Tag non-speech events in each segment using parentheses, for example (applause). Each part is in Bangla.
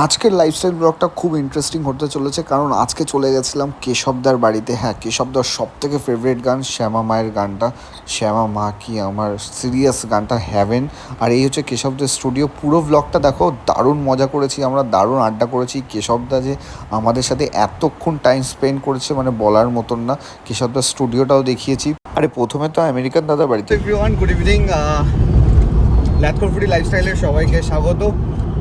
আজকের লাইফস্টাইল ব্লগটা খুব ইন্টারেস্টিং হতে চলেছে, কারণ আজকে চলে গেছিলাম কেশবদার বাড়িতে। হ্যাঁ কেশবদার সব থেকে ফেভারিট গান শ্যামা মায়ের গানটা। শ্যামা মা কি আমার সিরিয়াস গানটা হ্যাভেন আর এই হচ্ছে কেশবদের স্টুডিও পুরো ব্লগটা দেখো, দারুণ মজা করেছি আমরা, দারুণ আড্ডা করেছি। কেশবদা যে আমাদের সাথে এতক্ষণ টাইম স্পেন্ড করেছে মানে বলার মতন না, কেশবদার স্টুডিওটাও দেখিয়েছি। আরে প্রথমে তো আমেরিকান দাদা বাড়িতে। গুড ইভিনিং লাইফস্টাইলের সবাইকে স্বাগত।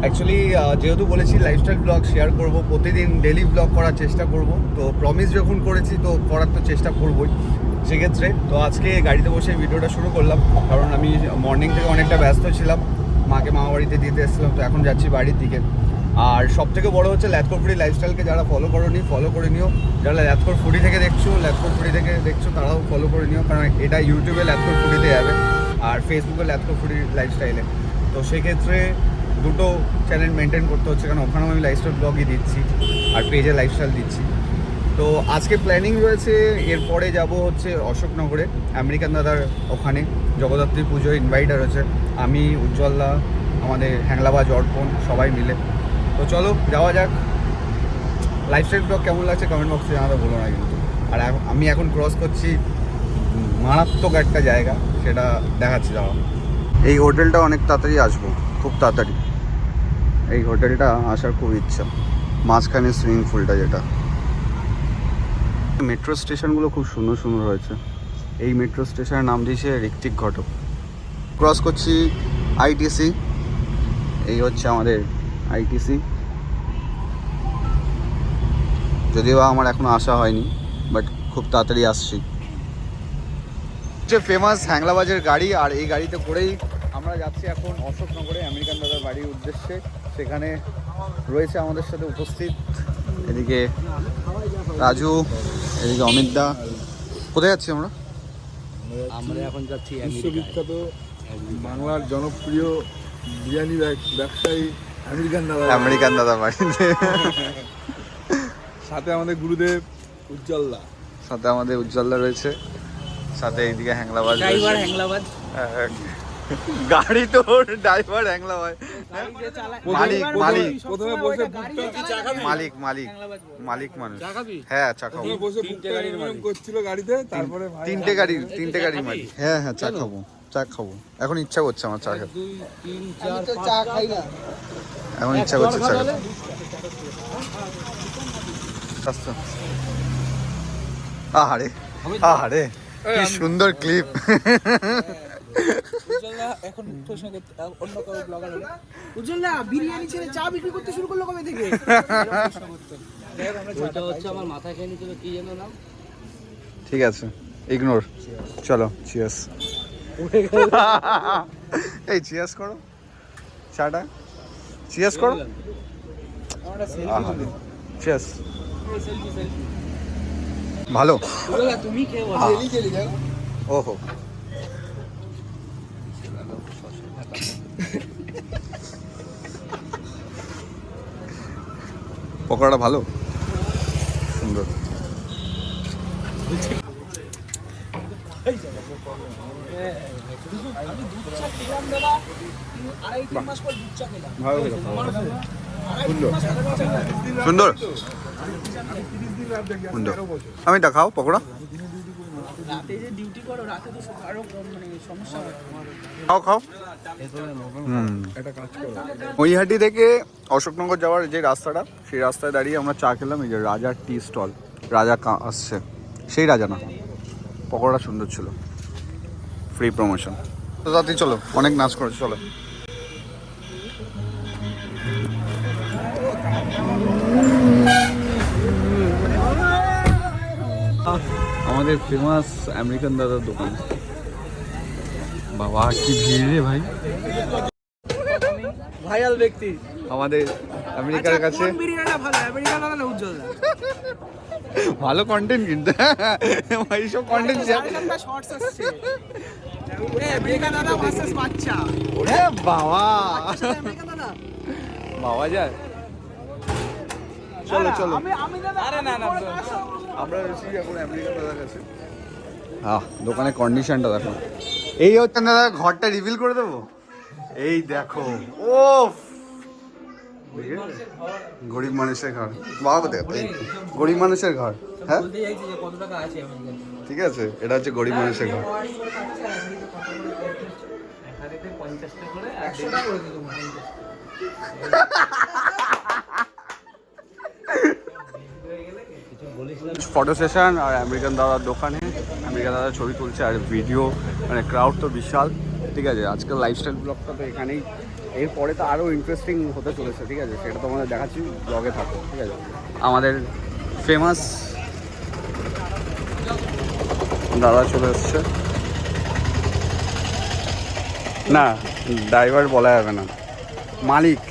অ্যাকচুয়ালি যেহেতু বলেছি লাইফস্টাইল ব্লগ শেয়ার করব, প্রতিদিন ডেলি ব্লগ করার চেষ্টা করব, তো প্রমিস যখন করেছি, তো করার তো চেষ্টা করবই। সেক্ষেত্রে, তো আজকে গাড়িতে বসে ভিডিওটা শুরু করলাম, কারণ আমি মর্নিং থেকে অনেকটা ব্যস্ত ছিলাম, মাকে মামা বাড়িতে দিতে এসেছিলাম, তো এখন যাচ্ছি বাড়ির দিকে। আর সব থেকে বড় হচ্ছে ল্যাথকর ফুডি লাইফস্টাইলকে যারা ফলো করোনি ফলো করে নিও। যারা ল্যাথকর ফুডি থেকে দেখছ ল্যাথকর ফুডি থেকে দেখছ, তারাও ফলো করে নিও, কারণ এটা ইউটিউবে ল্যাথকর ফুডিতে যাবে, আর ফেসবুকে ল্যাথকর ফুডি লাইফস্টাইলে তো সেক্ষেত্রে দুটো চ্যানেল মেনটেন করতে হচ্ছে, কারণ ওখানেও আমি লাইফস্টাইল ব্লগই দিচ্ছি আর পেজে লাইফস্টাইল দিচ্ছি। তো আজকে প্ল্যানিং রয়েছে, এরপরে যাব হচ্ছে অশোকনগরে, আমেরিকান দাদার ওখানে, জগদ্ধাত্রী পুজো ইনভাইটার হচ্ছে, আমি, উজ্জ্বলদা, আমাদের হ্যাংলাবাজ, অর্পণ, সবাই মিলে। তো চলো, যাওয়া যাক। লাইফস্টাইল ব্লগ কেমন লাগছে কমেন্ট বক্সে জানাতে বলো না কিন্তু। আর আমি এখন ক্রস করছি মারাত্মক একটা জায়গা, সেটা দেখাচ্ছি দাঁড়াও এই হোটেলটা অনেক তাড়াতাড়ি আসব, খুব তাড়াতাড়ি। এই হোটেলটা আসার খুব ইচ্ছা। মাঝখানে সুইমিং পুলটা যেটা। মেট্রো স্টেশনগুলো খুব সুন্দর সুন্দর হয়েছে। এই মেট্রো স্টেশনের নাম দিয়েছে ঋত্বিক ঘটক। ক্রস করছি আইটিসি এই হচ্ছে আমাদের আইটিসি যদিও আমার এখনও আসা হয়নি বাট খুব তাড়াতাড়ি আসছি। ফেমাস হ্যাংলাবাজের গাড়ি, আর এই গাড়িতে করেই আমরা যাচ্ছি এখন অশোকনগরে, আমেরিকান দাদার বাড়ির উদ্দেশ্যে। সেখানে রয়েছে আমাদের সাথে উপস্থিত। এদিকে রাজু এদিকে অমিত দা। কোথায় যাচ্ছি আমরা? আমরা এখন যাচ্ছি বিশ্ববিখ্যাত বাংলার জনপ্রিয় বিরিয়ানি ব্যবসায়ী আমেরিকান দাদা আমেরিকান দাদার বাড়িতে সাথে আমাদের গুরুদেব উজ্জ্বলদা। সাথে আমাদের উজ্জ্বলদা রয়েছে। সাথে এইদিকে হ্যাংলাবাজ ড্রাইভার রয়েছে। হ্যাঁ, গাড়ি তো ড্রাইভার হ্যাংলাবাজ মালিক মালিক। প্রথমে বসে মালিক মালিক মালিক মানুষ। হ্যাঁ চা খাব। প্রথমে বসে করছিল গাড়িতে তারপরে তিনটে গাড়ি তিনটে গাড়ি মালিক। হ্যাঁ হ্যাঁ চা খাব চা খাব। এখন ইচ্ছা করছে আমার চা খেতে দুই তিন চার এখন ইচ্ছা করছে চা খেতে আচ্ছা। আহারে আহারে কি সুন্দর ক্লিপ এখন প্রশ্ন করতে অন্য কারও ব্লগার বিরিয়ানি ছেড়ে চা বিক্রি করতে শুরু করল কবে থেকে? ওইটা হচ্ছে আমার খেয়ে কি যেন নাম? ঠিক আছে ইগনোর চলো চিয়াস এই চিয়াস করো। চাটা? চিয়াস করো। আমরা চিয়াস ভালো। তুমি ওহো। পকোড়াটা ভালো? সুন্দর। সুন্দর। আমি দেখাও পকোড়া। রাতে যে ডিউটি করো রাতে তো আরও মানে সমস্যা হয়। খাও খাও। থেকে অশোকনগর যাওয়ার যে রাস্তাটা সেই রাস্তায় দাঁড়িয়ে আমরা চা খেলাম এই যে রাজার টি স্টল। রাজা কা- আসছে। সেই রাজা না। পকোড়া সুন্দর ছিল। ফ্রি প্রমোশন তো তাতেই চলো অনেক নাচ করেছে চলো। আমাদের ফেমাস আমেরিকান দাদার দোকান। বাবা কি ভিড় রে ভাই। ভাইরাল ব্যক্তি। আমাদের আমেরিকার কাছে। ভালো? আমেরিকা না না উজ্জ্বল ভালো কন্টেন্ট কিন্তু। এইসব কন্টেন্ট শর্টস আসছে। এ দাদা ভার্সেস বাচ্চা। হ্যাঁ বাবা। বাবা যায় চলো চলো। আমরা এসেছি এখন আমেরিকা দাদার কাছে। দোকানের কন্ডিশনটা দেখো। এই হচ্ছে দাদা ঘরটা রিভিল করে দেবো? এই দেখো ও গরিব মানুষের ঘর। বাবা দেখ এই, গরিব মানুষের ঘর হ্যাঁ? বলতে চাইছি যে কত টাকা আছে আমাদের ঠিক আছে এটা হচ্ছে গরিব মানুষের ঘর। টাকা করে (laughs) ফটো সেশন আর আমেরিকান দাদার দোকানে। আমেরিকান দাদা ছবি তুলছে আর ভিডিও মানে ক্রাউড তো বিশাল। ঠিক আছে আজকাল লাইফস্টাইল ব্লগটা তো এখানেই। এরপরে তো আরও ইন্টারেস্টিং হতে চলেছে ঠিক আছে? সেটা তো তোমাদের দেখাচ্ছি ব্লগে থাকো ঠিক আছে? আমাদের ফেমাস দাদা চলে এসছে। না ড্রাইভার বলা যাবে না। মালিক।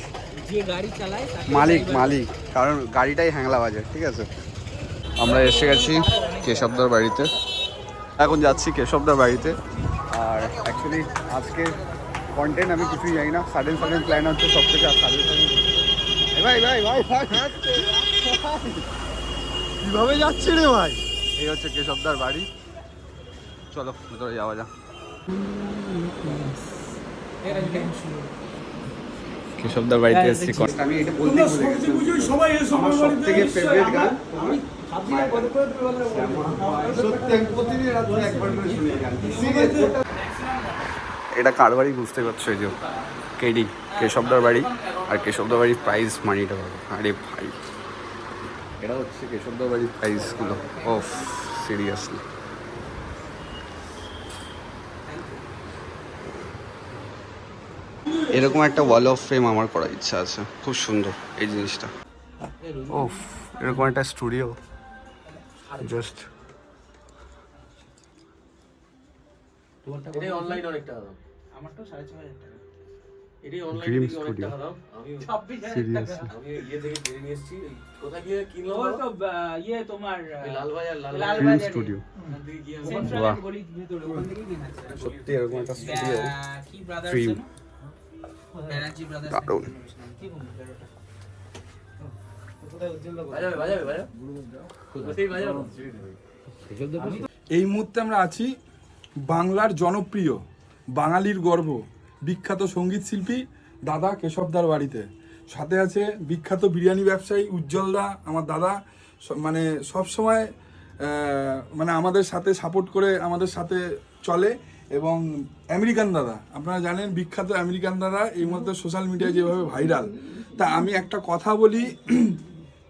যে গাড়ি চালায় মালিক মালিক। কারণ গাড়িটাই হ্যাংলা বাজে ঠিক আছে? আমরা এসে গেছি কেশবদার বাড়িতে। এখন যাচ্ছি কেশবদার বাড়িতে। আর অ্যাকচুয়ালি আজকে কন্টেন্ট আমি কিছুই জানি না। সাডেন সাডেন প্ল্যান হচ্ছে সব থেকে আর সাডেন সাডেন ভাই ভাই ভাই ভাই। কীভাবে যাচ্ছে রে ভাই? এই হচ্ছে কেশবদার বাড়ি। চলো ভেতরে যাওয়া যাক। কেশবদার বাড়িতে এসেছি। আমি এটা বলতে ভুলে গেছি। আমার সব থেকে ফেভারিট গান? এটা কার বাড়ি বুঝতে পারছ এই যে? কেডি কেশবদার বাড়ি। আর কেশবদার বাড়ির প্রাইস মানিটা পাবো। আরে ভাই। এটা হচ্ছে কেশবদার বাড়ির প্রাইসগুলো ওফ সিরিয়াসলি এরকম একটা ওয়াল অফ ফ্রেম আমার করার ইচ্ছা আছে। খুব সুন্দর এই জিনিসটা। ওফ এরকম একটা স্টুডিও জাস্ট এটাই অনলাইন অনেক দাম আমারটাও সাড়ে ছ হাজার টাকা। এটাই অনলাইন Dream অনেক দাম আমি ছাব্বিশ হাজার টাকা। আমি ইয়ে থেকে কিনে নিয়ে এসেছি। কোথায় গিয়ে কিনলাম তো ইয়ে তোমার লালবাজার লাল লালবাজার। স্টুডিও সত্যি এরকম একটা কি ব্রাদার্স ব্যানার্জি ব্রাদার্স দারুণ। এই মুহূর্তে আমরা আছি বাংলার জনপ্রিয়, বাঙালির গর্ব, বিখ্যাত সংগীত শিল্পী দাদা কেশবদার বাড়িতে। সাথে আছে বিখ্যাত বিরিয়ানি ব্যবসায়ী উজ্জ্বলদা, আমার দাদা মানে সব সময় মানে আমাদের সাথে সাপোর্ট করে আমাদের সাথে চলে এবং আমেরিকান দাদা। আপনারা জানেন বিখ্যাত আমেরিকান দাদা এই মুহূর্তে সোশ্যাল মিডিয়ায় যেভাবে ভাইরাল তা আমি একটা কথা বলি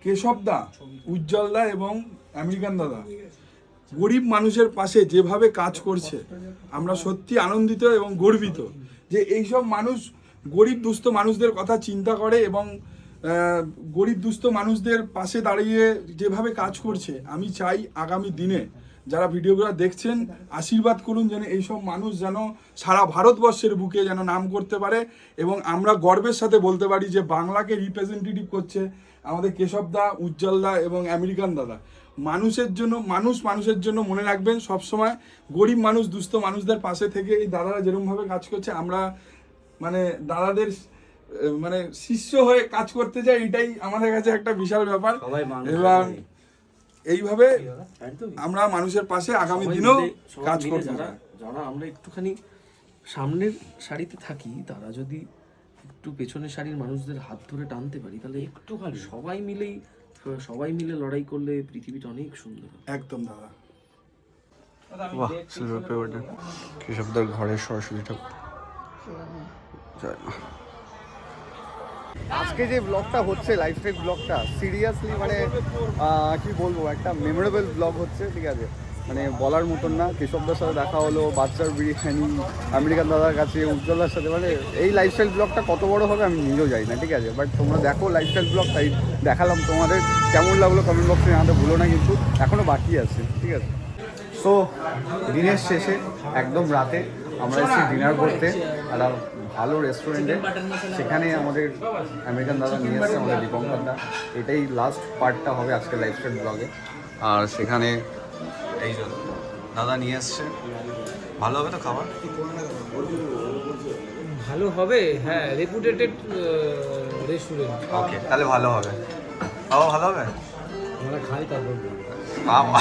কেশবদা উজ্জ্বলদা এবং আমেরিকান দাদা। গরিব মানুষের পাশে যেভাবে কাজ করছে, আমরা সত্যি আনন্দিত এবং গর্বিত যে এইসব মানুষ গরিব দুস্থ মানুষদের কথা চিন্তা করে এবং গরিব দুস্থ মানুষদের পাশে দাঁড়িয়ে যেভাবে কাজ করছে, আমি চাই আগামী দিনে যারা ভিডিওগুলো দেখছেন, আশীর্বাদ করুন যেন এইসব মানুষ যেন সারা ভারতবর্ষের বুকে যেন নাম করতে পারে এবং আমরা গর্বের সাথে বলতে পারি যে বাংলাকে রিপ্রেজেন্টেটিভ করছে আমাদের কেশব দা উজ্জ্বল দা এবং আমেরিকান দাদা। মানুষের জন্য মানুষ মানুষের জন্য মনে রাখবেন সবসময় গরিব মানুষ দুস্থ মানুষদের পাশে থেকে এই দাদারা যেরকমভাবে কাজ করছে আমরা মানে দাদাদের মানে শিষ্য হয়ে কাজ করতে চাই এটাই আমাদের কাছে একটা বিশাল ব্যাপার। এবং এইভাবে আমরা মানুষের পাশে আগামী দিনেও কাজ করব। যারা যারা আমরা একটুখানি সামনের সারিতে থাকি তারা যদি একটু পেছনের সারির মানুষদের হাত ধরে টানতে পারি তাহলে একটুখানি সবাই মিলেই সবাই মিলে লড়াই করলে পৃথিবীটা অনেক সুন্দর একদম দাদা। বাহ সিলভার পেপারটা কেশবদার ঘরের সরস্বতী ঠাকুর। আজকে যে ব্লগটা হচ্ছে লাইফস্টাইল ব্লগটা সিরিয়াসলি মানে আহ, কি বলব একটা মেমোরেবল ব্লগ হচ্ছে ঠিক আছে? মানে বলার মতন না কেশবদার সাথে দেখা হলো, বাচ্চার বিরিয়ানি, আমেরিকান দাদার কাছে, উজ্জ্বলার সাথে মানে এই লাইফস্টাইল ব্লগটা কত বড় হবে আমি নিজেও যাই না, ঠিক আছে? বাট তোমরা দেখো লাইফস্টাইল ব্লগ তাই দেখালাম তোমাদের। কেমন লাগল কমেন্ট বক্সে জানাতে ভুলো না, কিন্তু এখনও বাকি আছে, ঠিক আছে? সো দিনের শেষে, একদম রাতে, আমরা এসেছি ডিনার করতে, একটা ভালো রেস্টুরেন্টে সেখানে আমাদের আমেরিকান দাদা নিয়ে এসছে, আমাদের দীপঙ্কর দা। এটাই লাস্ট পার্টটা হবে আজকে লাইফস্টাইল ব্লগে আর সেখানে এই জন্য দাদা নিয়ে আসছে। ভালো হবে তো খাবার? ভালো হবে হ্যাঁ রেপুটেটেড রেস্টুরেন্ট ওকে তাহলে ভালো হবে। খাওয়া ভালো হবে? আমরা খাই তারপর বাবা।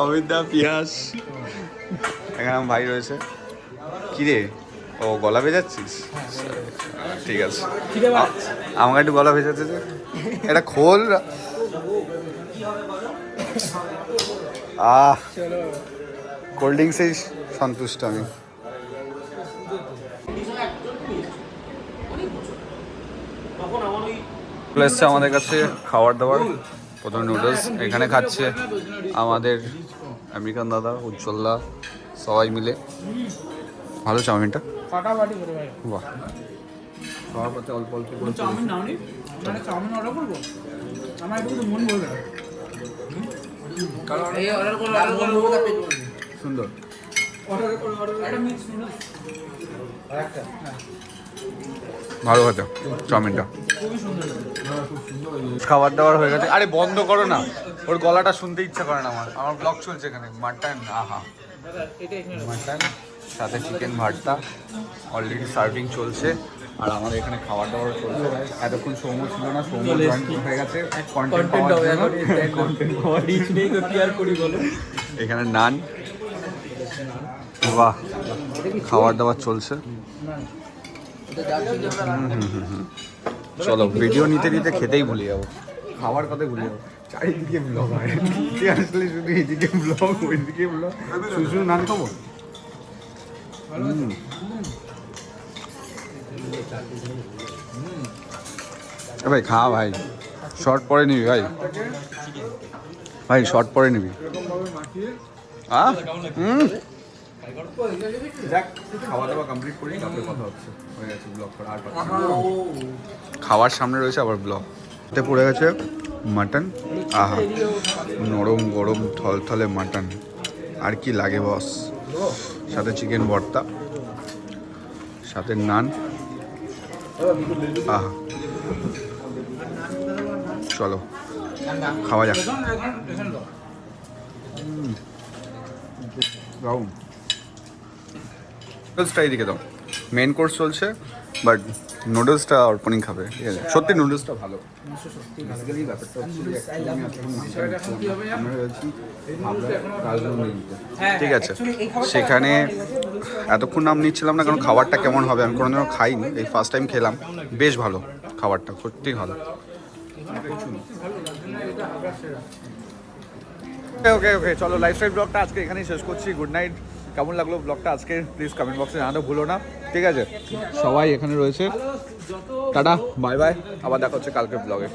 অমিত দা পিয়াস। এখানে আমার ভাই রয়েছে। কিরে ও গলা ভেজাচ্ছিস? ঠিক আছে। আমাকে একটু গলা ভেজাতে যে এটা খোল। আহ কোল্ড ড্রিঙ্কসেই সন্তুষ্ট আমি। এসছে আমাদের কাছে খাবার দাবার প্রথম নুডলস এখানে খাচ্ছে আমাদের আমেরিকান দাদা উজ্জ্বলদা সবাই মিলে। ভালো চাউমিনটা? ফাটাফাটি করে ভাই বাহ। খাওয়ার পথে অল্প অল্প করে চাউমিন নাও নি মানে চাউমিন অর্ডার করব? আমার একটু মন বলবে সুন্দর। ভালো হতো চাউমিনটা। খাবার দাবার হয়ে গেছে। আরে, বন্ধ করো না। ওর গলাটা শুনতে ইচ্ছা করে না আমার। আমার ব্লগ চলছে এখানে। মাটন, আহা। মাটন, সাথে চিকেন ভর্তা অলরেডি সার্ভিং চলছে। আর আমাদের এখানে খাবার দাবার চলছে এতক্ষণ সৌম্য ছিল না সৌম্য জয়েন হয়ে গেছে। কন্টেন্ট এখানে নান। বাহ। খাবার দাবার চলছে। চলো ভিডিও নিতে নিতে খেতেই ভুলে যাব। খাবার কথা ভুলে যাব। চারিদিকে ব্লগ হয় আসলে শুধু এদিকে ব্লগ ওইদিকে ব্লগ শুধু শুধু নান খাব? হুম। এ ভাই খা ভাই। শর্ট পরে নিবি ভাই। ভাই শর্ট পরে নিবি। আহ হুম। দেখ খাওয়া দাওয়া কমপ্লিট করি তারপরে কথা হচ্ছে। গেছে ব্লগ করা আর খাওয়ার সামনে রয়েছে আবার ব্লগ এতে পড়ে গেছে মাটন আহা নরম গরম থলথলে মাটন আর কি লাগে বস সাথে চিকেন ভর্তা সাথে নান চলো খাওয়া যাক। নুডলসটা এইদিকে দাও। মেন কোর্স চলছে বাট নুডলসটা অর্পণই খাবে। ঠিক আছে? সত্যি নুডলসটা ভালো। ঠিক আছে। সেখানে এতক্ষণ নাম নিচ্ছিলাম না, কারণ খাবারটা কেমন হবে? আমি কোনোদিনও খাইনি, এই ফার্স্ট টাইম খেলাম। বেশ ভালো খাবারটা সত্যি ভালো। ওকে ওকে চলো লাইফস্টাইল ব্লগটা আজকে এখানেই শেষ করছি। গুড নাইট কেমন লাগল ব্লগটা আজকে? প্লিজ কমেন্ট বক্সে জানাতে ভুলো না। ঠিক আছে? সবাই এখানে রয়েছে। টাটা বাই বাই আবার দেখা হচ্ছে কালকের ব্লগে